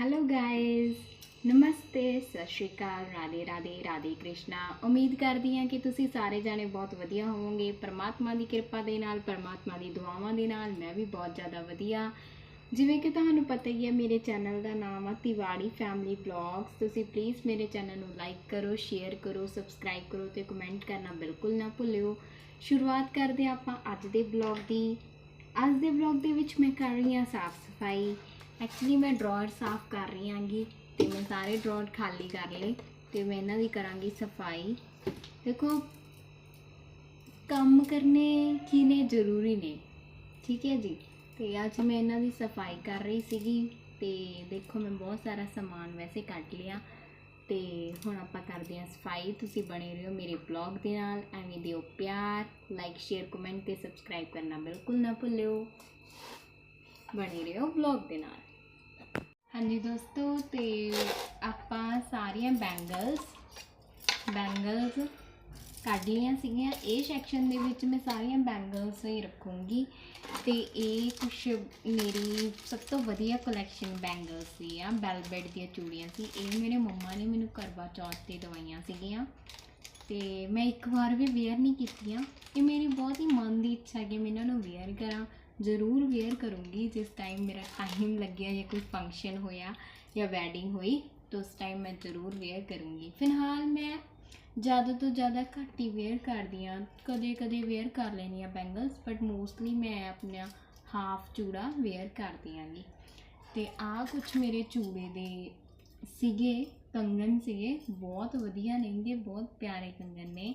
Hello guys ਨਮਸਤੇ ਸਤਿ ਸ਼੍ਰੀ ਅਕਾਲ। ਰਾਧੇ ਰਾਧੇ ਰਾਧੇ ਕ੍ਰਿਸ਼ਨਾ। ਉਮੀਦ ਕਰਦੀ ਹਾਂ ਕਿ ਤੁਸੀਂ ਸਾਰੇ ਜਾਣੇ ਬਹੁਤ ਵਧੀਆ ਹੋਵੋਗੇ। ਪਰਮਾਤਮਾ ਦੀ ਕਿਰਪਾ ਦੇ ਨਾਲ, ਪਰਮਾਤਮਾ ਦੀ ਦੁਆਵਾਂ ਦੇ ਨਾਲ ਮੈਂ ਵੀ ਬਹੁਤ ਜ਼ਿਆਦਾ ਵਧੀਆ। ਜਿਵੇਂ ਕਿ ਤੁਹਾਨੂੰ ਪਤਾ ਹੀ ਹੈ, ਮੇਰੇ ਚੈਨਲ ਦਾ ਨਾਮ ਆ ਤਿਵਾੜੀ ਫੈਮਿਲੀ ਬਲੌਗਸ ਤੁਸੀਂ ਪਲੀਜ਼ ਮੇਰੇ ਚੈਨਲ ਨੂੰ ਲਾਈਕ ਕਰੋ ਸ਼ੇਅਰ ਕਰੋ ਸਬਸਕ੍ਰਾਈਬ ਕਰੋ ਤੇ ਕਮੈਂਟ ਕਰਨਾ ਬਿਲਕੁਲ ਨਾ ਭੁੱਲਿਓ। ਸ਼ੁਰੂਆਤ ਕਰਦੇ ਹਾਂ ਆਪਾਂ ਅੱਜ ਦੇ ਬਲੌਗ ਦੀ। ਅੱਜ ਦੇ ਵਲੌਗ ਦੇ ਵਿੱਚ ਮੈਂ ਕਰ ਰਹੀ ਹਾਂ ਸਾਫ਼ ਸਫ਼ਾਈ। ਐਕਚੁਅਲੀ ਮੈਂ ਡਰਾਅਰ ਸਾਫ਼ ਕਰ ਰਹੀ ਹਾਂਗੀ ਤੇ ਮੈਂ ਸਾਰੇ ਡਰਾਅਰ ਖਾਲੀ ਕਰ ਲਏ ਤੇ ਮੈਂ ਇਹਨਾਂ ਦੀ ਕਰਾਂਗੀ ਸਫ਼ਾਈ। ਦੇਖੋ, ਕੰਮ ਕਰਨੇ ਕੀ ਨੇ ਜ਼ਰੂਰੀ ਨੇ, ਠੀਕ ਹੈ ਜੀ? ਤੇ ਅੱਜ ਮੈਂ ਇਹਨਾਂ ਦੀ ਸਫ਼ਾਈ ਕਰ ਰਹੀ ਸੀਗੀ ਤੇ ਦੇਖੋ, ਮੈਂ ਬਹੁਤ ਸਾਰਾ ਸਮਾਨ ਵੈਸੇ ਕੱਢ ਲਿਆ। ਤੇ ਹੁਣ ਆਪਾਂ ਕਰਦੇ ਹਾਂ ਸਫ਼ਾਈ। ਤੁਸੀਂ ਬਣੇ ਰਹੋ ਮੇਰੇ ਬਲੌਗ ਦੇ ਨਾਲ। ਐਵੇਂ ਦਿਓ ਪਿਆਰ ਲਾਈਕ ਸ਼ੇਅਰ ਕਮੈਂਟ ਤੇ ਸਬਸਕ੍ਰਾਈਬ ਕਰਨਾ ਬਿਲਕੁਲ ਨਾ ਭੁੱਲਿਓ। ਬਣੇ ਰਹੋ ਬਲੌਗ ਦੇ ਨਾਲ। ਹਾਂਜੀ ਦੋਸਤੋ, ਤੇ ਆਪਾਂ ਸਾਰੀਆਂ ਬੈਂਗਲਸ ਬੈਂਗਲਸ ਕੱਢ ਲਈਆਂ ਸੀਗੀਆਂ। ਇਹ ਸੈਕਸ਼ਨ ਦੇ ਵਿੱਚ ਮੈਂ ਸਾਰੀਆਂ ਬੈਂਗਲਸ ਹੀ ਰੱਖੂੰਗੀ। ਤੇ ਇਹ ਕੁਛ ਮੇਰੀ ਸਭ ਤੋਂ ਵਧੀਆ ਕਲੈਕਸ਼ਨ ਬੈਂਗਲਸ ਸੀ ਆ ਬੈਲਬੈਟ ਦੀਆਂ ਚੂੜੀਆਂ ਸੀ। ਇਹ ਮੇਰੇ ਮੰਮਾ ਨੇ ਮੈਨੂੰ ਕਰਵਾ ਚੌਥ ਤੇ ਦਵਾਈਆਂ ਸੀਗੀਆਂ। ਤੇ ਮੈਂ ਇੱਕ ਵਾਰ ਵੀ ਵੇਅਰ ਨਹੀਂ ਕੀਤੀਆਂ। ਇਹ ਮੇਰੀ ਬਹੁਤ ਹੀ ਮਨ ਦੀ ਇੱਛਾ ਕਿ ਮੈਂ ਇਹਨਾਂ ਨੂੰ ਵੇਅਰ ਕਰਾਂ। ਜ਼ਰੂਰ ਵੇਅਰ ਕਰੂੰਗੀ ਜਿਸ ਟਾਈਮ ਮੇਰਾ ਟਾਈਮ ਲੱਗਿਆ ਜਾਂ ਕੋਈ ਫੰਕਸ਼ਨ ਹੋਇਆ ਜਾਂ ਵੈਡਿੰਗ ਹੋਈ, ਤਾਂ ਉਸ ਟਾਈਮ ਮੈਂ ਜ਼ਰੂਰ ਵੇਅਰ ਕਰੂੰਗੀ। ਫਿਲਹਾਲ ਮੈਂ ਜ਼ਿਆਦਾ ਤੋਂ ਜ਼ਿਆਦਾ ਘੱਟ ਹੀ ਵੇਅਰ ਕਰਦੀ ਹਾਂ। ਕਦੇ ਕਦੇ ਵੇਅਰ ਕਰ ਲੈਂਦੀ ਹਾਂ ਬੈਂਗਲਸ ਬਟ ਮੋਸਟਲੀ ਮੈਂ ਆਪਣਾ ਹਾਫ ਚੂੜਾ ਵੇਅਰ ਕਰਦੀ ਆਂਗੀ ਤੇ ਆਹ ਕੁਛ ਮੇਰੇ ਚੂੜੇ ਦੇ ਸੀਗੇ ਕੰਗਨ ਸੀਗੇ, ਬਹੁਤ ਵਧੀਆ ਨੇਗੇ ਬਹੁਤ ਪਿਆਰੇ ਕੰਗਨ ਨੇ।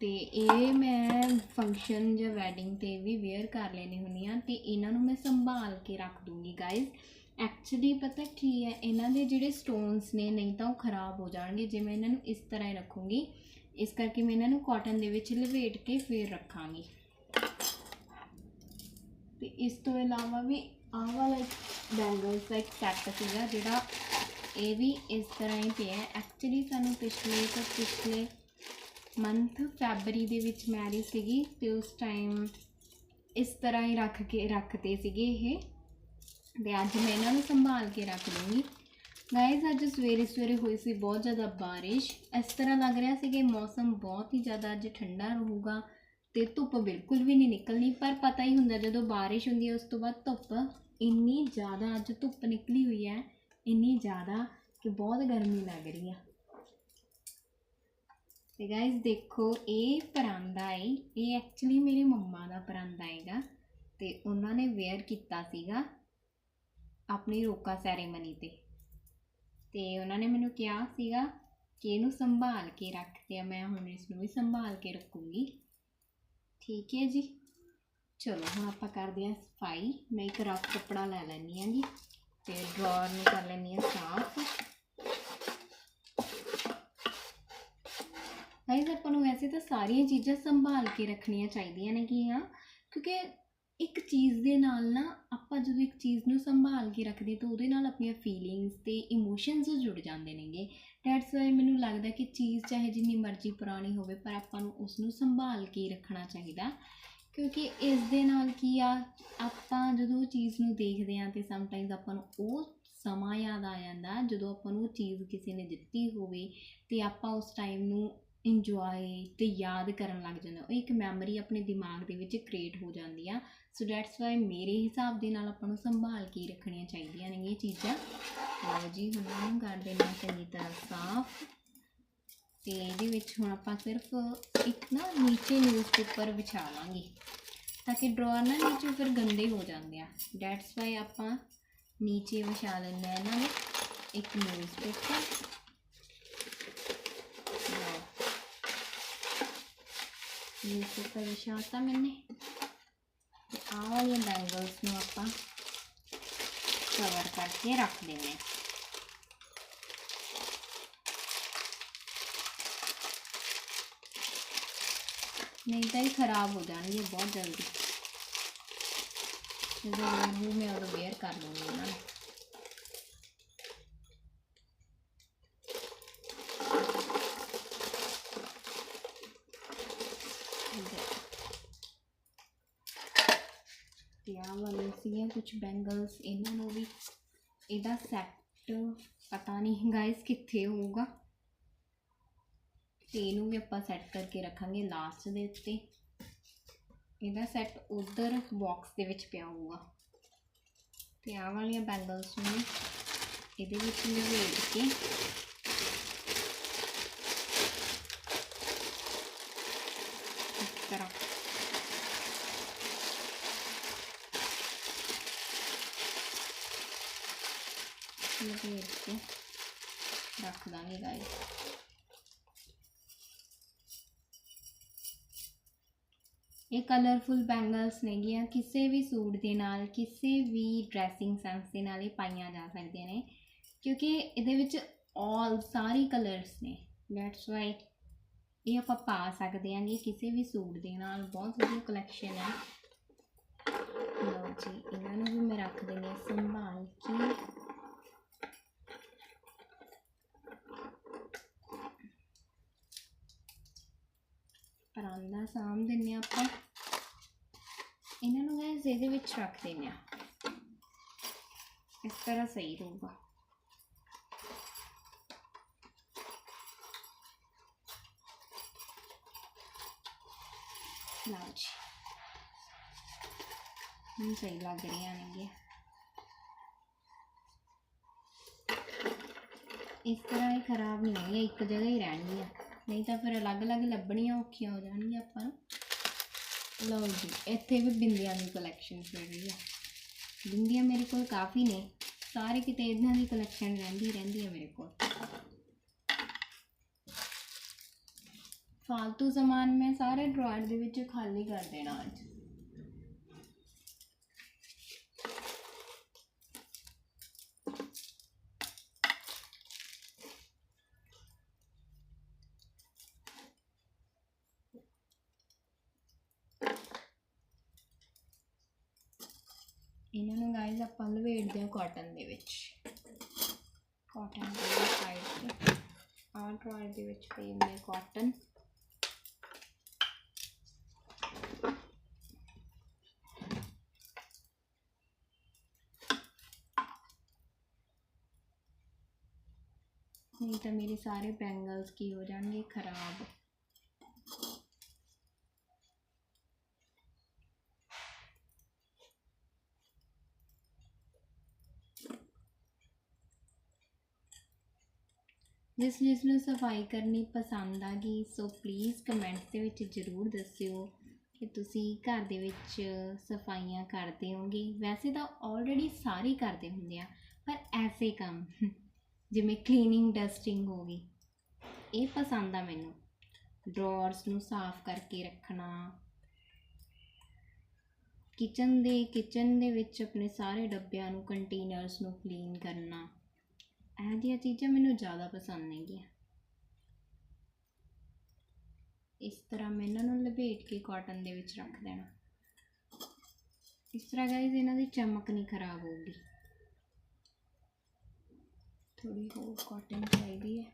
ਤੇ ਇਹ ਮੈਂ ਫੰਕਸ਼ਨ ਜਾਂ ਵੈਡਿੰਗ ਤੇ ਵੀ ਵੇਅਰ ਕਰ ਲੈਣੀ ਹੁੰਦੀ ਆ ਤੇ ਇਹਨਾਂ ਨੂੰ ਮੈਂ ਸੰਭਾਲ ਕੇ ਰੱਖ ਦੂੰਗੀ ਗਾਇਜ਼ ਐਕਚੁਅਲੀ ਪਤਾ ਕੀ ਹੈ, ਇਹਨਾਂ ਦੇ ਜਿਹੜੇ ਸਟੋਨਸ ਨੇ, ਨਹੀਂ ਤਾਂ ਉਹ ਖਰਾਬ ਹੋ ਜਾਣਗੇ ਜੇ ਮੈਂ ਇਹਨਾਂ ਨੂੰ ਇਸ ਤਰ੍ਹਾਂ ਹੀ ਰੱਖੂੰਗੀ। ਇਸ ਕਰਕੇ ਮੈਂ ਇਹਨਾਂ ਨੂੰ ਕਾਟਨ ਦੇ ਵਿੱਚ ਲਵੇਟ ਕੇ ਫੇਰ ਰੱਖਾਂਗੀ। ਤੇ ਇਸ ਤੋਂ ਇਲਾਵਾ ਵੀ ਆਹ ਵਾਲਾ ਬੈਂਗਲਸ ਦਾ ਇੱਕ ਸੈੱਟ ਸੀਗਾ ਜਿਹੜਾ ਇਹ ਵੀ ਇਸ ਤਰ੍ਹਾਂ ਹੀ ਪਿਆ। ਐਕਚੁਅਲੀ ਸਾਨੂੰ ਪਿਛਲੇ ਤੋਂ ਪਿਛਲੇ ਮੰਥ ਫੈਬਰੀ ਦੇ ਵਿੱਚ ਮੈਰਿਜ ਸੀਗੀ ਤੇ ਉਸ ਟਾਈਮ ਇਸ ਤਰ੍ਹਾਂ ਹੀ ਰੱਖ ਕੇ ਰੱਖਦੇ ਸੀਗੇ ਇਹ। ਤੇ ਅੱਜ ਮੈਂ ਇਹਨਾਂ ਨੂੰ ਸੰਭਾਲ ਕੇ ਰੱਖ ਲੂੰਗੀ। ਗਾਇਜ਼ ਅੱਜ ਸਵੇਰੇ ਸਵੇਰੇ ਹੋਈ ਸੀ ਬਹੁਤ ਜ਼ਿਆਦਾ ਬਾਰਿਸ਼। ਇਸ ਤਰ੍ਹਾਂ ਲੱਗ ਰਿਹਾ ਸੀ ਕਿ ਮੌਸਮ ਬਹੁਤ ਹੀ ਜ਼ਿਆਦਾ ਅੱਜ ਠੰਡਾ ਰਹੂਗਾ ਤੇ ਧੁੱਪ ਬਿਲਕੁਲ ਵੀ ਨਹੀਂ ਨਿਕਲਣੀ। ਪਰ ਪਤਾ ਹੀ ਹੁੰਦਾ ਜਦੋਂ ਬਾਰਿਸ਼ ਹੁੰਦੀ ਹੈ, ਉਸ ਤੋਂ ਬਾਅਦ ਧੁੱਪ ਇੰਨੀ ਜ਼ਿਆਦਾ ਅੱਜ ਧੁੱਪ ਨਿਕਲੀ ਹੋਈ ਹੈ, ਇੰਨੀ ਜ਼ਿਆਦਾ ਕਿ ਬਹੁਤ ਗਰਮੀ ਲੱਗ ਰਹੀ ਹੈ ਤੇ ਗਾਇਜ਼ ਦੇਖੋ, ਇਹ ਪਰਾਂਦਾ ਹੈ ਇਹ ਐਕਚੁਅਲੀ ਮੇਰੇ ਮੰਮਾ ਦਾ ਪਰਾਂਦਾ ਹੈਗਾ ਤੇ ਉਹਨਾਂ ਨੇ ਵੇਅਰ ਕੀਤਾ ਸੀਗਾ ਆਪਣੀ ਰੋਕਾ ਸੈਰੇਮਨੀ ਤੇ। ਤੇ ਉਹਨਾਂ ਨੇ ਮੈਨੂੰ ਕਿਹਾ ਸੀਗਾ ਕਿ ਇਹਨੂੰ ਸੰਭਾਲ ਕੇ ਰੱਖ ਤੇ ਮੈਂ ਹੁਣ ਇਸ ਨੂੰ ਵੀ ਸੰਭਾਲ ਕੇ ਰੱਖੂੰਗੀ। ਠੀਕ ਹੈ ਜੀ। ਚਲੋ, ਹੁਣ ਆਪਾਂ ਕਰਦੇ ਹਾਂ ਸਫ਼ਾਈ। ਮੈਂ ਇੱਕ ਰਫ ਕੱਪੜਾ ਲੈ ਲੈਣੀ ਹਾਂ ਜੀ ਤੇ ਡਰਾਅਰ ਨੂੰ ਕਰ ਲੈਣੀ ਹਾਂ ਸਾਫ਼। ਗਾਇਜ਼ ਆਪਾਂ ਨੂੰ ਵੈਸੇ ਤਾਂ ਸਾਰੀਆਂ ਚੀਜ਼ਾਂ ਸੰਭਾਲ ਕੇ ਰੱਖਣੀਆਂ ਚਾਹੀਦੀਆਂ ਨੇ ਕਿ ਹਾਂ ਕਿਉਂਕਿ ਇੱਕ ਚੀਜ਼ ਦੇ ਨਾਲ ਨਾ ਆਪਾਂ ਜਦੋਂ ਇੱਕ ਚੀਜ਼ ਨੂੰ ਸੰਭਾਲ ਕੇ ਰੱਖਦੇ ਤਾਂ ਉਹਦੇ ਨਾਲ ਆਪਣੀਆਂ ਫੀਲਿੰਗਸ ਤੇ ਇਮੋਸ਼ਨਸ ਜੁੜ ਜਾਂਦੇ ਨੇਗੇ। ਦੈਟਸ ਵਾਈ ਮੈਨੂੰ ਲੱਗਦਾ ਕਿ ਚੀਜ਼ ਚਾਹੇ ਜਿੰਨੀ ਮਰਜ਼ੀ ਪੁਰਾਣੀ ਹੋਵੇ, ਪਰ ਆਪਾਂ ਨੂੰ ਉਸ ਨੂੰ ਸੰਭਾਲ ਕੇ ਰੱਖਣਾ ਚਾਹੀਦਾ। ਕਿਉਂਕਿ ਇਸ ਦੇ ਨਾਲ ਕੀ ਆ, ਆਪਾਂ ਜਦੋਂ ਉਹ ਚੀਜ਼ ਨੂੰ ਦੇਖਦੇ ਆ ਤੇ ਸਮਟਾਈਮਸ ਆਪਾਂ ਨੂੰ ਉਹ ਸਮਾਂ ਯਾਦ ਆ ਜਾਂਦਾ ਜਦੋਂ ਆਪਾਂ ਨੂੰ ਉਹ ਚੀਜ਼ ਕਿਸੇ ਨੇ ਦਿੱਤੀ ਹੋਵੇ ਤੇ ਆਪਾਂ ਉਸ ਟਾਈਮ ਨੂੰ ਇੰਜੋਏ ਅਤੇ ਯਾਦ ਕਰਨ ਲੱਗ ਜਾਂਦਾ ਉਹ ਇੱਕ ਮੈਮਰੀ ਆਪਣੇ ਦਿਮਾਗ ਦੇ ਵਿੱਚ ਕ੍ਰੀਏਟ ਹੋ ਜਾਂਦੀ ਆ। ਸੋ ਦੈਟਸ ਵਾਈ ਮੇਰੇ ਹਿਸਾਬ ਦੇ ਨਾਲ ਆਪਾਂ ਨੂੰ ਸੰਭਾਲ ਕੇ ਰੱਖਣੀਆਂ ਚਾਹੀਦੀਆਂ ਨੇ ਇਹ ਚੀਜ਼ਾਂ। ਲਓ ਜੀ, ਹੁਣ ਇਹਨੂੰ ਕਰ ਦੇਣਾ ਚੰਗੀ ਤਰ੍ਹਾਂ ਸਾਫ਼। ਤੇ ਇਹਦੇ ਵਿੱਚ ਹੁਣ ਆਪਾਂ ਸਿਰਫ ਇੱਕ ਨਾ ਨੀਚੇ ਨਿਊਜ਼ਪੇਪਰ ਵਿਛਾ ਵਿਛਾਵਾਂਗੇ ਤਾਂ ਕਿ ਡਰਾਅਰ ਨਾ ਨੀਚੇ ਫਿਰ ਗੰਦੇ ਹੋ ਜਾਂਦੇ ਆ। ਦੈਟਸ ਵਾਈ ਆਪਾਂ ਨੀਚੇ ਵਿਛਾ ਲੈਂਦੇ ਆ ਇਹਨਾਂ ਨੂੰ। ਇੱਕ ਨਿਊਜ਼ਪੇਪਰ ਨਿਊਜ਼ਪੇਪਰ ਵਿਛਾਤਾ ਮੈंने ਤੇ ਆਹ ਵਾਲੀਆਂ ਬੈਂਗਲਸ ਨੂੰ ਆਪਾਂ ਕਵਰ ਕਰਕੇ ਰੱਖ ਦੇਣੇ ਆ ਨਹੀਂ ਤਾਂ ਇਹ ਖਰਾਬ ਹੋ ਜਾਣਗੇ ਬਹੁਤ ਜਲਦੀ ਜਦੋਂ ਮੂੰਹ ਮੈਂ ਉਹ ਵੇਅਰ ਕਰ ਲੂੰਗੀ ਇਹਨਾਂ ਨੂੰ ਤੇ ਆਹ ਵਾਲੇ ਸੀਗੀਆਂ ਕੁਝ ਬੈਂਗਲਸ ਇਹਨਾਂ ਨੂੰ ਵੀ। ਇਹਦਾ ਸੈੱਟ ਪਤਾ ਨਹੀਂ ਗਾਇਸ ਕਿੱਥੇ ਹੋਊਗਾ। ਤੇ ਇਹਨੂੰ ਵੀ ਆਪਾਂ ਸੈੱਟ ਕਰਕੇ ਰੱਖਾਂਗੇ ਲਾਸਟ ਦੇ ਉੱਤੇ। ਇਹਦਾ ਸੈੱਟ ਉਧਰ ਬਾਕਸ ਦੇ ਵਿੱਚ ਪਿਆ ਹੋਊਗਾ। ਤੇ ਆਹ ਵਾਲੀਆਂ ਬੈਂਗਲਸ ਨੂੰ ਇਹਦੇ ਵਿੱਚ ਲਵੇਟ ਕੇ ਇਸ ਤਰ੍ਹਾਂ ਲਵੇਟ ਕੇ ਰੱਖ ਦਾਂਗੇ ਗਾਇਸ ਇਹ ਕਲਰਫੁਲ ਬੈਂਗਲਸ ਨੇਗੀਆਂ ਕਿਸੇ ਵੀ ਸੂਟ ਦੇ ਨਾਲ ਕਿਸੇ ਵੀ ਡਰੈਸਿੰਗ ਸੈਂਸ ਦੇ ਨਾਲ ਇਹ ਪਾਈਆਂ ਜਾ ਸਕਦੀਆਂ ਨੇ ਕਿਉਂਕਿ ਇਹਦੇ ਵਿੱਚ ਆਲ ਸਾਰੇ ਕਲਰਸ ਨੇ ਦੈਟਸ ਵਾਈ ਇਹ ਆਪਾਂ ਪਾ ਸਕਦੇ ਹਾਂ ਜੀ ਕਿਸੇ ਵੀ ਸੂਟ ਦੇ ਨਾਲ ਬਹੁਤ ਵਧੀਆ ਕਲੈਕਸ਼ਨ ਹੈ ਲਓ ਜੀ ਇਹਨਾਂ ਨੂੰ ਵੀ ਮੈਂ ਰੱਖ ਦਿੰਦੀ ਹਾਂ ਸੰਭਾਲ ਕੇ ਪਰਾਂਦਾ ਸਾਂਭ ਦਿੰਨੇ ਹਾਂ ਆਪਾਂ। ਇਹਨਾਂ ਨੂੰ ਗੈਸ ਇਹਦੇ ਵਿੱਚ ਰੱਖ ਦਿੰਨੇ ਆ। ਇਸ ਤਰ੍ਹਾਂ ਸਹੀ ਰਹੂਗਾ। ਲਓ ਜੀ। ਹੁਣ ਸਹੀ ਲੱਗ ਰਹੀਆਂ ਨੇਗੀਆਂ। ਇਸ ਤਰ੍ਹਾਂ ਇਹ ਖਰਾਬ ਨਹੀਂ ਹੋਣਗੀਆਂ ਇੱਕ ਜਗ੍ਹਾ ਹੀ ਰਹਿਣਗੀਆਂ। ਨਹੀਂ ਤਾਂ ਫਿਰ ਅਲੱਗ-ਅਲੱਗ ਲੱਭਣੀਆਂ ਔਖੀਆਂ ਹੋ ਜਾਣਗੀਆਂ ਆਪਾਂ ਨੂੰ। ਲਓ ਜੀ, ਇੱਥੇ ਵੀ ਬਿੰਦੀਆਂ ਦੀ ਕਲੈਕਸ਼ਨ ਪਈ ਆ। ਬਿੰਦੀਆਂ ਮੇਰੇ ਕੋਲ ਕਾਫੀ ਨੇ। ਸਾਰੇ ਕਿਤੇ ਇਦਾਂ ਦੀ ਕਲੈਕਸ਼ਨ ਰਹਿੰਦੀ ਰਹਿੰਦੀ ਹੈ ਮੇਰੇ ਕੋਲ। ਫालतू ਸਮਾਨ ਮੈਂ ਸਾਰੇ ਡਰਾਇਰ ਦੇ ਵਿੱਚ ਖਾਲੀ ਕਰ ਦੇਣਾ ਅੱਜ। ਇਹਨਾਂ ਨੂੰ ਗਾਇਜ਼ ਆਪਾਂ ਲਵੇੜਦੇ ਹਾਂ ਕਾਟਨ ਦੇ ਵਿੱਚ। ਕਾਟਨ ਦੇ ਸਾਈਡ ਤੇ। ਆਹ ਡਰਾਅਰ ਦੇ ਵਿੱਚ ਪਈ ਹੁੰਦੀ ਹੈ ਕਾਟਨ ਨਹੀਂ ਤਾਂ ਮੇਰੇ ਸਾਰੇ ਬੈਂਗਲਸ ਕੀ ਹੋ ਜਾਣਗੇ? ਖਰਾਬ। ਜਿਸ ਜਿਸ ਨੂੰ ਸਫ਼ਾਈ ਕਰਨੀ ਪਸੰਦ ਆ ਗਈ ਸੋ ਪਲੀਜ਼ ਕਮੈਂਟਸ ਦੇ ਵਿੱਚ ਜ਼ਰੂਰ ਦੱਸਿਓ ਕਿ ਤੁਸੀਂ ਘਰ ਦੇ ਵਿੱਚ ਸਫਾਈਆਂ ਕਰਦੇ ਹੋਗੇ। ਵੈਸੇ ਤਾਂ ਆਲਰੇਡੀ ਸਾਰੇ ਕਰਦੇ ਹੁੰਦੇ ਆ, ਪਰ ਐਸੇ ਕੰਮ, ਜਿਵੇਂ ਕਲੀਨਿੰਗ ਡਸਟਿੰਗ ਹੋ ਗਈ, ਇਹ ਪਸੰਦ ਆ ਮੈਨੂੰ। ਡਰਾਅਰਸ ਨੂੰ ਸਾਫ਼ ਕਰਕੇ ਰੱਖਣਾ ਕਿਚਨ ਦੇ ਕਿਚਨ ਦੇ ਵਿੱਚ ਆਪਣੇ ਸਾਰੇ ਡੱਬਿਆਂ ਨੂੰ ਕੰਟੇਨਰਸ ਨੂੰ ਕਲੀਨ ਕਰਨਾ। ਇਹ ਜਿਹੀਆਂ ਚੀਜ਼ਾਂ ਮੈਨੂੰ ਜ਼ਿਆਦਾ ਪਸੰਦ ਨੇਗੀਆਂ। ਇਸ ਤਰ੍ਹਾਂ ਮੈਂ ਇਹਨਾਂ ਨੂੰ ਲਪੇਟ ਕੇ ਕਾਟਨ ਦੇ ਵਿੱਚ ਰੱਖ ਦੇਣਾ। ਇਸ ਤਰ੍ਹਾਂ ਗਾਇਜ਼ ਇਹਨਾਂ ਦੀ ਚਮਕ ਨਹੀਂ ਖਰਾਬ ਹੋਊਗੀ। ਥੋੜੀ ਹੋਰ ਕਾਟਨ ਚਾਹੀਦੀ ਹੈ।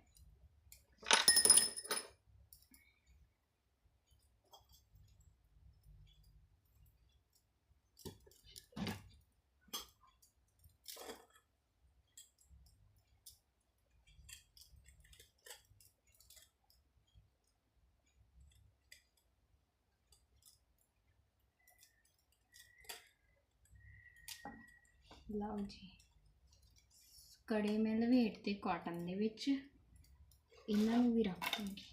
ਲਓ ਜੀ। ਕੜੇ ਮੈਂ ਲਵੇਟ ਤੇ ਕਾਟਨ ਦੇ ਵਿੱਚ। ਇਹਨਾਂ ਨੂੰ ਵੀ ਰੱਖ ਦੂੰਗੀ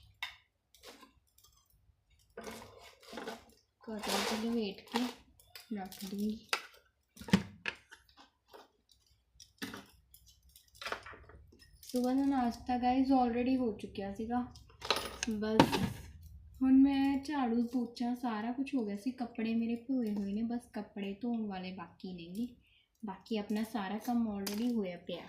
ਕਾਟਨ ਤੇ ਲਵੇਟ ਕੇ ਰੱਖ ਦੂੰਗੀ। ਸੁਬਹ ਦਾ ਨਾਸ਼ਤਾ ਗਾਇਜ਼ ਆਲਰੇਡੀ ਹੋ ਚੁੱਕਿਆ ਸੀਗਾ। ਬਸ ਹੁਣ ਮੈਂ ਝਾੜੂ ਪੋਚਾ ਸਾਰਾ ਕੁਝ ਹੋ ਗਿਆ ਸੀ। ਕੱਪੜੇ ਮੇਰੇ ਧੋਏ ਹੋਏ ਨੇ, ਬਸ ਕੱਪੜੇ ਧੋਣ ਵਾਲੇ ਬਾਕੀ ਨੇਗੇ। ਬਾਕੀ ਆਪਣਾ ਸਾਰਾ ਕੰਮ ਆਲਰੇਡੀ ਹੋਇਆ ਪਿਆ।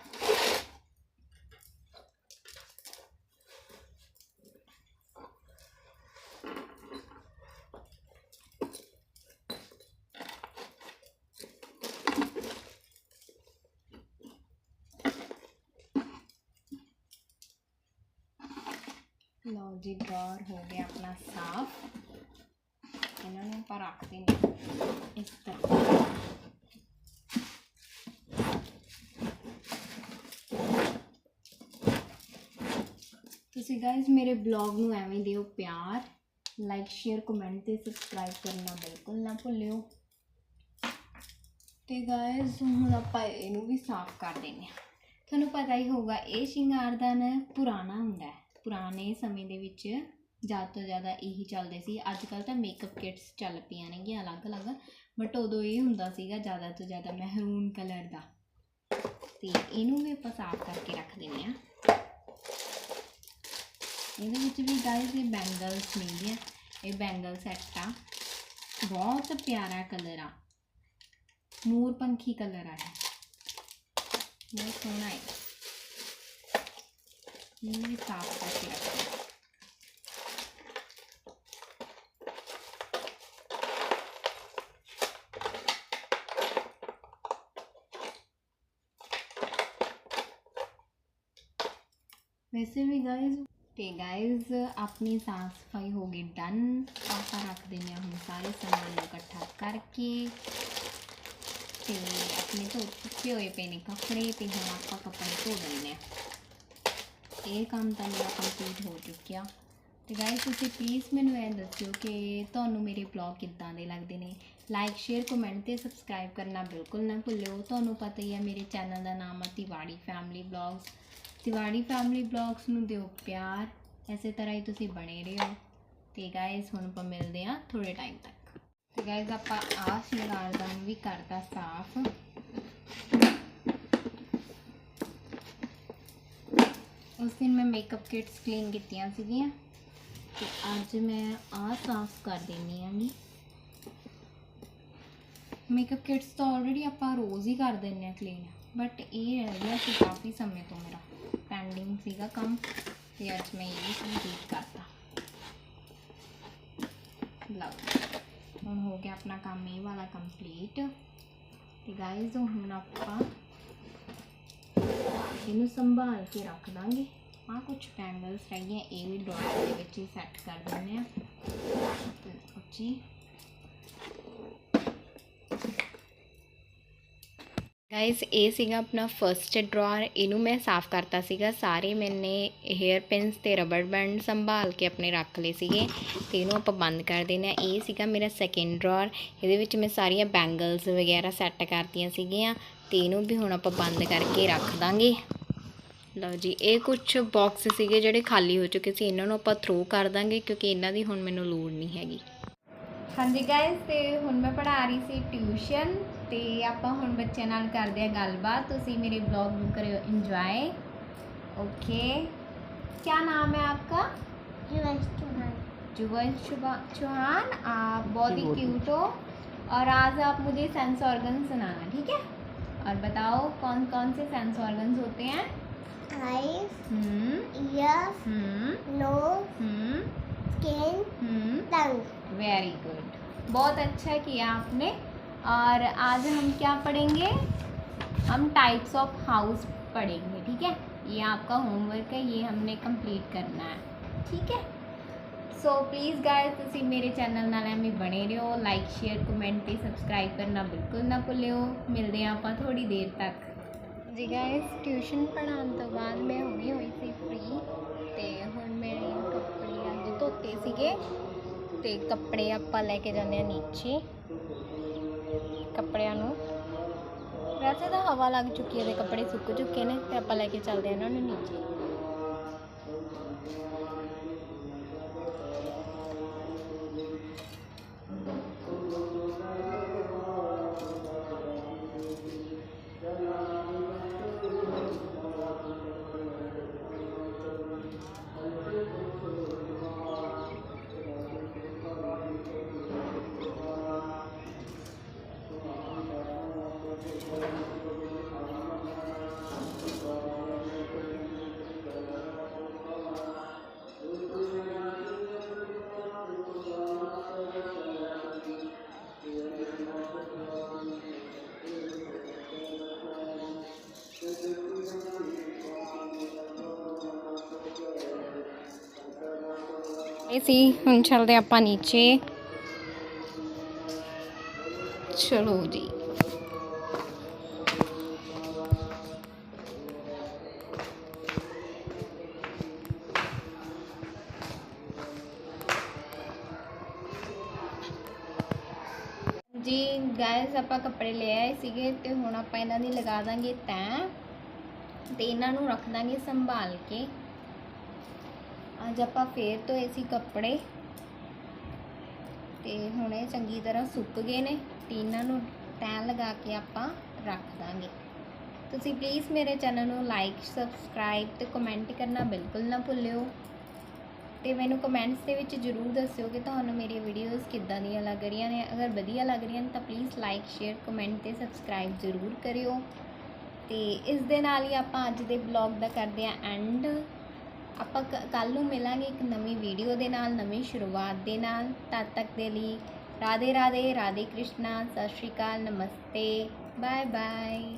ਲਓ ਜੀ ਬਾਹਰ ਹੋ ਗਿਆ ਆਪਣਾ ਸਾਫ਼। ਇਹਨਾਂ ਨੂੰ ਆਪਾਂ ਰੱਖਦੇ ਦੇਂਗੇ ਇਸ ਤਰ੍ਹਾਂ। ਤੁਸੀਂ ਗਾਇਜ਼ ਮੇਰੇ ਬਲੌਗ ਨੂੰ ਐਵੇਂ ਦਿਓ ਪਿਆਰ ਲਾਈਕ ਸ਼ੇਅਰ ਕਮੈਂਟ ਤੇ ਸਬਸਕ੍ਰਾਈਬ ਕਰਨਾ ਬਿਲਕੁਲ ਨਾ ਭੁੱਲਿਓ। ਤੇ ਗਾਇਜ਼ ਹੁਣ ਆਪਾਂ ਇਹਨੂੰ ਵੀ ਸਾਫ਼ ਕਰ ਦਿੰਦੇ ਹਾਂ। ਤੁਹਾਨੂੰ ਪਤਾ ਹੀ ਹੋਊਗਾ, ਇਹ ਸ਼ਿੰਗਾਰਦਾਨ ਪੁਰਾਣਾ ਹੁੰਦਾ ਹੈ। ਪੁਰਾਣੇ ਸਮੇਂ ਦੇ ਵਿੱਚ ਜ਼ਿਆਦਾ ਤੋਂ ਜ਼ਿਆਦਾ ਇਹੀ ਚੱਲਦੇ ਸੀ। ਅੱਜ ਕੱਲ ਤਾਂ ਮੇਕਅਪ ਕਿਟਸ ਚੱਲ ਪਈਆਂ ਨੇਗੀਆਂ ਅਲੱਗ-ਅਲੱਗ ਬਟ ਉਦੋਂ ਇਹ ਹੁੰਦਾ ਸੀਗਾ ਜ਼ਿਆਦਾ ਤੋਂ ਜ਼ਿਆਦਾ ਮਹਿਰੂਨ ਕਲਰ ਦਾ। ਤੇ ਇਹਨੂੰ ਵੀ ਆਪਾਂ ਸਾਫ਼ ਕਰਕੇ ਰੱਖ ਦਿੰਦੇ ਹਾਂ। ਇਹਦੇ ਵਿੱਚ ਵੀ ਗਾਇਸ ਇਹ ਬੈਂਗਲਸ ਮਿਲਦੀਆਂ ਇਹ ਬੈਂਗਲ ਸੈੱਟ ਆ ਬਹੁਤ ਪਿਆਰਾ ਕਲਰ ਆ ਮੋਰ ਪੰਖੀ ਕਲਰ ਆ ਇਹ ਬਹੁਤ ਸੋਹਣਾ ਹੈ ਇਹਨੂੰ ਵੀ ਸਾਫ਼ ਕਰਕੇ ਰੱਖਦੇ ਹਾਂ। ਵੈਸੇ ਵੀ ਗਾਇਜ਼ ਤੇ ਗਾਇਜ਼ ਆਪਣੀ ਸਾਫ਼ ਸਫ਼ਾਈ ਹੋ ਗਈ ਡਨ ਆਪਾਂ ਰੱਖ ਦਿੰਦੇ ਹਾਂ ਹੁਣ ਸਾਰੇ ਸਮਾਨ ਨੂੰ ਇਕੱਠਾ ਕਰਕੇ। ਤੇ ਆਪਣੇ ਧੋ ਚੁੱਕੇ ਹੋਏ ਪਏ ਨੇ ਕੱਪੜੇ ਤੇ ਹੁਣ ਆਪਾਂ ਕੱਪੜੇ ਧੋ ਦਿੰਦੇ ਹਾਂ। ਇਹ ਕੰਮ ਤਾਂ ਮੇਰਾ ਕੰਪਲੀਟ ਹੋ ਚੁੱਕਿਆ। ਤੇ ਗਾਇਜ਼ ਤੁਸੀਂ ਪਲੀਜ਼ ਮੈਨੂੰ ਇਹ ਦੱਸਿਓ ਕਿ ਤੁਹਾਨੂੰ ਮੇਰੇ ਬਲੌਗ ਕਿੱਦਾਂ ਦੇ ਲੱਗਦੇ ਨੇ? ਲਾਈਕ ਸ਼ੇਅਰ ਕਮੈਂਟ ਤੇ ਸਬਸਕ੍ਰਾਈਬ ਕਰਨਾ ਬਿਲਕੁਲ ਨਾ ਭੁੱਲਿਓ। ਤੁਹਾਨੂੰ ਪਤਾ ਹੀ ਹੈ ਮੇਰੇ ਚੈਨਲ ਦਾ ਨਾਮ ਹੈ Tiwari family blogs Tiwari family blogs ਨੂੰ ਦਿਓ ਪਿਆਰ। ਐਸੇ ਤਰ੍ਹਾਂ ਹੀ ਤੁਸੀਂ ਬਣੇ ਰਹੋ। ਤੇ ਗਾਇਜ਼ ਹੁਣ ਆਪਾਂ ਮਿਲਦੇ ਹਾਂ ਥੋੜੇ ਟਾਈਮ ਤੱਕ। ਤੇ ਗਾਇਜ਼ ਆਪਾਂ ਆਹ ਸ਼ਿੰਗਾਰਦਾਨ ਵੀ ਕਰਤਾ ਸਾਫ਼। ਉਸ ਦਿਨ ਮੈਂ ਮੇਕਅਪ ਕਿਟਸ ਕਲੀਨ ਕੀਤੀਆਂ ਸੀਗੀਆਂ। ਤੇ ਅੱਜ ਮੈਂ ਆਹ ਸਾਫ਼ ਕਰ ਦੇਣੀ ਆਂਗੀ ਮੇਕਅਪ ਕਿਟਸ ਤਾਂ ਆਲਰੇਡੀ ਆਪਾਂ ਰੋਜ਼ ਹੀ ਕਰ ਦਿੰਨੇ ਆ ਕਲੀਨ ਬਟ ਇਹ ਰਹਿ ਗਿਆ ਸੀ ਕਾਫੀ ਸਮੇਂ ਤੋਂ ਮੇਰਾ ਪੈਂਡਿੰਗ ਸੀਗਾ ਕੰਮ ਤੇ ਅੱਜ ਮੈਂ ਇਹ ਵੀ ਕੰਪਲੀਟ ਕਰਤਾ। ਲਓ ਹੁਣ ਹੋ ਗਿਆ ਆਪਣਾ ਕੰਮ, ਇਹ ਵਾਲਾ ਕੰਪਲੀਟ ਤੇ ਗਾਇਜ਼ ਹੁਣ ਆਪਾਂ ਇਹਨੂੰ ਸੰਭਾਲ ਕੇ ਰੱਖ ਦਾਂਗੇ। ਆ ਕੁਝ ਪੈਂਡਲਸ ਰਹਿ ਗਏ ਇਹ ਵੀ ਡਰਾਅਰ ਦੇ ਵਿੱਚ ਹੀ ਸੈੱਟ ਕਰ ਦਿੰਦੇ ਆ। ਉੱਚੀ ਗਾਇਸ ਇਹ ਸੀਗਾ ਆਪਣਾ ਫਰਸਟ ਡਰਾਅਰ ਇਹਨੂੰ ਮੈਂ ਸਾਫ਼ ਕਰਤਾ ਸੀਗਾ। ਸਾਰੇ ਮੈਨੇ ਹੇਅਰ ਪਿੰਸ ਤੇ ਰਬੜ ਬੈਂਡ ਸੰਭਾਲ ਕੇ ਆਪਣੇ ਰੱਖ ਲਏ ਸੀਗੇ ਤੇ ਇਹਨੂੰ ਆਪਾਂ ਬੰਦ ਕਰ ਦੇਣਾ ਇਹ ਸੀਗਾ ਮੇਰਾ ਸੈਕਿੰਡ ਡਰਾਅਰ ਇਹਦੇ ਵਿੱਚ ਮੈਂ ਸਾਰੀਆਂ ਬੈਂਗਲਸ ਵਗੈਰਾ ਸੈੱਟ ਕਰਤੀਆਂ ਸੀਗੀਆਂ ਤੇ ਇਹਨੂੰ ਵੀ ਹੁਣ ਆਪਾਂ ਬੰਦ ਕਰਕੇ ਰੱਖ ਦਾਂਗੇ। ਲਓ ਜੀ, ਇਹ ਕੁਝ ਬਾਕਸ ਸੀਗੇ ਜਿਹੜੇ ਖਾਲੀ ਹੋ ਚੁੱਕੇ ਸੀ। ਇਹਨਾਂ ਨੂੰ ਆਪਾਂ ਥਰੋ ਕਰ ਦਾਂਗੇ ਕਿਉਂਕਿ ਇਹਨਾਂ ਦੀ ਹੁਣ ਮੈਨੂੰ ਲੋੜ ਨਹੀਂ ਹੈਗੀ। ਹਾਂਜੀ ਗਾਇਸ ਤੇ ਹੁਣ ਮੈਂ ਪੜ੍ਹਾ ਰਹੀ ਸੀ ਟਿਊਸ਼ਨ ਤੇ ਆਪਾਂ ਹੁਣ ਬੱਚਿਆਂ ਨਾਲ ਕਰਦੇ ਆ ਗੱਲਬਾਤ ਤੁਸੀਂ ਮੇਰੇ ਬਲੌਗ ਨੂੰ ਕਰਿਓ ਇੰਜੋਏ ओके क्या नाम है आपका जुगल शुभा चौहान आप बहुत ही क्यूट हो और आज आप मुझे सेंस ऑर्गन सुनाना ठीक है और बताओ कौन कौन से सेंस ऑर्गन्स होते हैं eyes, hmm ears, hmm nose, hmm skin, hmm tongue. Very good बहुत अच्छा किया आपने और आज हम क्या पढ़ेंगे हम टाइप्स ऑफ हाउस पढ़ेंगे ठीक है ये आपका होमवर्क है ये हमने कंप्लीट करना है ठीक है ਸੋ ਪਲੀਜ਼ ਗਾਇਸ ਤੁਸੀਂ ਮੇਰੇ ਚੈਨਲ ਨਾਲ ਐਵੇਂ ਬਣੇ ਰਹੋ ਲਾਈਕ ਸ਼ੇਅਰ ਕਮੈਂਟ ਤੇ ਸਬਸਕ੍ਰਾਈਬ ਕਰਨਾ ਬਿਲਕੁਲ ਨਾ ਭੁੱਲਿਓ ਮਿਲਦੇ ਹਾਂ ਆਪਾਂ ਥੋੜੀ ਦੇਰ ਤੱਕ ਜੀ ਗਾਇਸ ਟਿਊਸ਼ਨ ਪੜ੍ਹਾਉਣ ਤੋਂ ਬਾਅਦ ਮੈਂ ਹੋ ਗਈ ਹੋਈ ਸੀ ਫ੍ਰੀ ਤੇ ਹੁਣ ਮੇਰੇ ਕੱਪੜੇ ਅੱਜ ਧੋਤੇ ਸੀਗੇ ਤੇ ਕੱਪੜੇ ਆਪਾਂ ਲੈ ਕੇ ਜਾਂਦੇ ਆ ਨੀਚੇ ਕੱਪੜਿਆਂ ਨੂੰ। ਵੈਸੇ ਤਾਂ ਹਵਾ ਲੱਗ ਚੁੱਕੀ ਹੈ ਤੇ ਕੱਪੜੇ ਸੁੱਕ ਚੁੱਕੇ ਨੇ ਤੇ ਆਪਾਂ ਲੈ ਕੇ ਚੱਲਦੇ ਆ ਇਹਨਾਂ ਨੂੰ ਨੀਚੇ। ਇਹ ਸੀ। ਹੁਣ ਚੱਲਦੇ ਆਪਾਂ ਨੀਚੇ। ਚਲੋ ਜੀ। ਜੀ ਗਾਇਸ ਆਪਾਂ ਕੱਪੜੇ ਲੈ ਆਏ ਸੀਗੇ ਤੇ ਹੁਣ ਆਪਾਂ ਇਹਨਾਂ ਦੀ ਲਗਾ ਦਾਂਗੇ ਤੈਂ ਤੇ ਇਹਨਾਂ ਨੂੰ ਰੱਖ ਦਾਂਗੇ ਸੰਭਾਲ ਕੇ। ਅੱਜ ਆਪਾਂ ਫੇਰ ਧੋਏ ਸੀ ਕੱਪੜੇ। ਤੇ ਹੁਣ ਇਹ ਚੰਗੀ ਤਰ੍ਹਾਂ ਸੁੱਕ ਗਏ ਨੇ। ਤੇ ਇਹਨਾਂ ਨੂੰ ਤੈਂ ਲਗਾ ਕੇ ਆਪਾਂ ਰੱਖ ਦਾਂਗੇ। ਤੁਸੀਂ ਪਲੀਜ਼ ਮੇਰੇ ਚੈਨਲ ਨੂੰ ਲਾਈਕ ਸਬਸਕ੍ਰਾਈਬ ਤੇ ਕਮੈਂਟ ਕਰਨਾ ਬਿਲਕੁਲ ਨਾ ਭੁੱਲਿਓ। ਤੇ ਮੈਨੂੰ ਕਮੈਂਟਸ ਦੇ ਵਿੱਚ ਜਰੂਰ ਦੱਸਿਓ ਕਿ ਤੁਹਾਨੂੰ ਮੇਰੀ ਵੀਡੀਓਜ਼ ਕਿੱਦਾਂ ਦੀਆਂ ਲੱਗ ਰਹੀਆਂ ਨੇ। ਅਗਰ ਵਧੀਆ ਲੱਗ ਰਹੀਆਂ ਨੇ ਤਾਂ ਪਲੀਜ਼ ਲਾਈਕ ਸ਼ੇਅਰ ਕਮੈਂਟ ਤੇ ਸਬਸਕ੍ਰਾਈਬ ਜਰੂਰ ਕਰਿਓ। ਤੇ ਇਸ ਦੇ ਨਾਲ ਹੀ ਆਪਾਂ ਅੱਜ ਦੇ ਬਲੌਗ ਦਾ ਕਰਦੇ ਆਂ ਐਂਡ ਆਪਾਂ ਕੱਲ ਨੂੰ ਮਿਲਾਂਗੇ ਇੱਕ ਨਵੀਂ ਵੀਡੀਓ ਦੇ ਨਾਲ, ਨਵੀਂ ਸ਼ੁਰੂਆਤ ਦੇ ਨਾਲ। ਤਦ ਤੱਕ ਦੇ ਲਈ ਰਾਧੇ ਰਾਧੇ ਰਾਧੇ ਕ੍ਰਿਸ਼ਨਾ, ਸਤਿ ਸ਼੍ਰੀ ਅਕਾਲ, ਨਮਸਤੇ, ਬਾਏ ਬਾਏ।